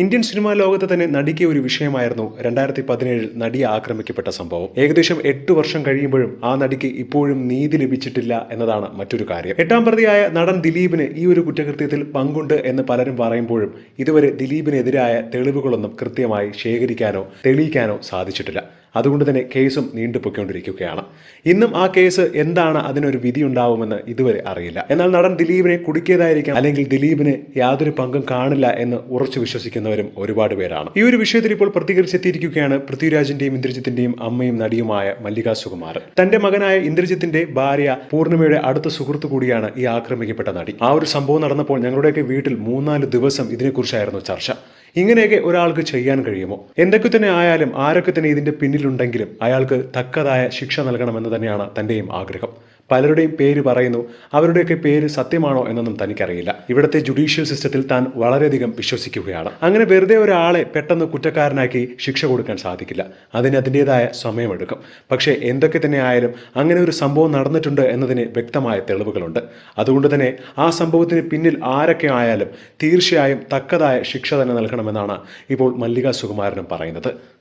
Indian cinema ലോകത്ത് തന്നെ നടിക്ക് ഒരു വിഷയമായിരുന്നു രണ്ടായിരത്തി പതിനേഴിൽ നടിയെ ആക്രമിക്കപ്പെട്ട സംഭവം. ഏകദേശം എട്ട് വർഷം കഴിയുമ്പോഴും ആ നടിക്ക് ഇപ്പോഴും നീതി ലഭിച്ചിട്ടില്ല എന്നതാണ് മറ്റൊരു കാര്യം. എട്ടാം പ്രതിയായ നടൻ ദിലീപിന് ഈ ഒരു കുറ്റകൃത്യത്തിൽ പങ്കുണ്ട് എന്ന് പലരും പറയുമ്പോഴും ഇതുവരെ ദിലീപിനെതിരായ തെളിവുകളൊന്നും കൃത്യമായി ശേഖരിക്കാനോ തെളിയിക്കാനോ സാധിച്ചിട്ടില്ല. അതുകൊണ്ട് തന്നെ കേസും നീണ്ടുപോയിക്കൊണ്ടിരിക്കുകയാണ്. ഇന്നും ആ കേസ് എന്താണ് അതിനൊരു വിധി ഉണ്ടാവുമെന്ന് ഇതുവരെ അറിയില്ല. എന്നാൽ നടൻ ദിലീപിനെ കുടുക്കിയതായിരിക്കാം. അല്ലെങ്കിൽ ദിലീപിന് യാതൊരു പങ്കും കാണില്ല എന്ന് ഉറച്ചു വിശ്വസിക്കുന്നവരും ഒരുപാട് പേരാണ്. ഈ ഒരു വിഷയത്തിൽ ഇപ്പോൾ പ്രതികരിച്ചെത്തിയിരിക്കുകയാണ് പൃഥ്വിരാജിന്റെയും ഇന്ദ്രജിത്തിന്റെയും അമ്മയും നടിയുമായ മല്ലിക സുകുമാർ തന്റെ മകനായ ഇന്ദ്രജിത്തിന്റെ ഭാര്യ പൂർണിമയുടെ അടുത്ത സുഹൃത്തു കൂടിയാണ് ഈ ആക്രമിക്കപ്പെട്ട നടി. ആ ഒരു സംഭവം നടന്നപ്പോൾ ഞങ്ങളുടെയൊക്കെ വീട്ടിൽ മൂന്നാൽ ദിവസം ഇതിനെക്കുറിച്ചായിരുന്നു ചർച്ച. ഇങ്ങനെയൊക്കെ ഒരാൾക്ക് ചെയ്യാൻ കഴിയുമോ? എന്തൊക്കെ തന്നെ ആയാലും ആരൊക്കെ തന്നെ ഇതിന്റെ പിന്നിലുണ്ടെങ്കിലും അയാൾക്ക് തക്കതായ ശിക്ഷ നൽകണമെന്ന് തന്നെയാണ് തന്റെയും ആഗ്രഹം. പലരുടെയും പേര് പറയുന്നു. അവരുടെയൊക്കെ പേര് സത്യമാണോ എന്നൊന്നും തനിക്കറിയില്ല. ഇവിടുത്തെ ജുഡീഷ്യൽ സിസ്റ്റത്തിൽ താൻ വളരെയധികം വിശ്വസിക്കുകയാണ്. അങ്ങനെ വെറുതെ ഒരാളെ പെട്ടെന്ന് കുറ്റക്കാരനാക്കി ശിക്ഷ കൊടുക്കാൻ സാധിക്കില്ല. അതിന് അതിന്റെതായ സമയമെടുക്കും. പക്ഷേ എന്തൊക്കെ തന്നെ ആയാലും അങ്ങനെ ഒരു സംഭവം നടന്നിട്ടുണ്ട് എന്നതിന് വ്യക്തമായ തെളിവുകളുണ്ട്. അതുകൊണ്ട് തന്നെ ആ സംഭവത്തിന് പിന്നിൽ ആരൊക്കെ ആയാലും തീർച്ചയായും തക്കതായ ശിക്ഷ തന്നെ നൽകണമെന്നാണ് ഇപ്പോൾ മല്ലിക സുകുമാരനും പറയുന്നത്.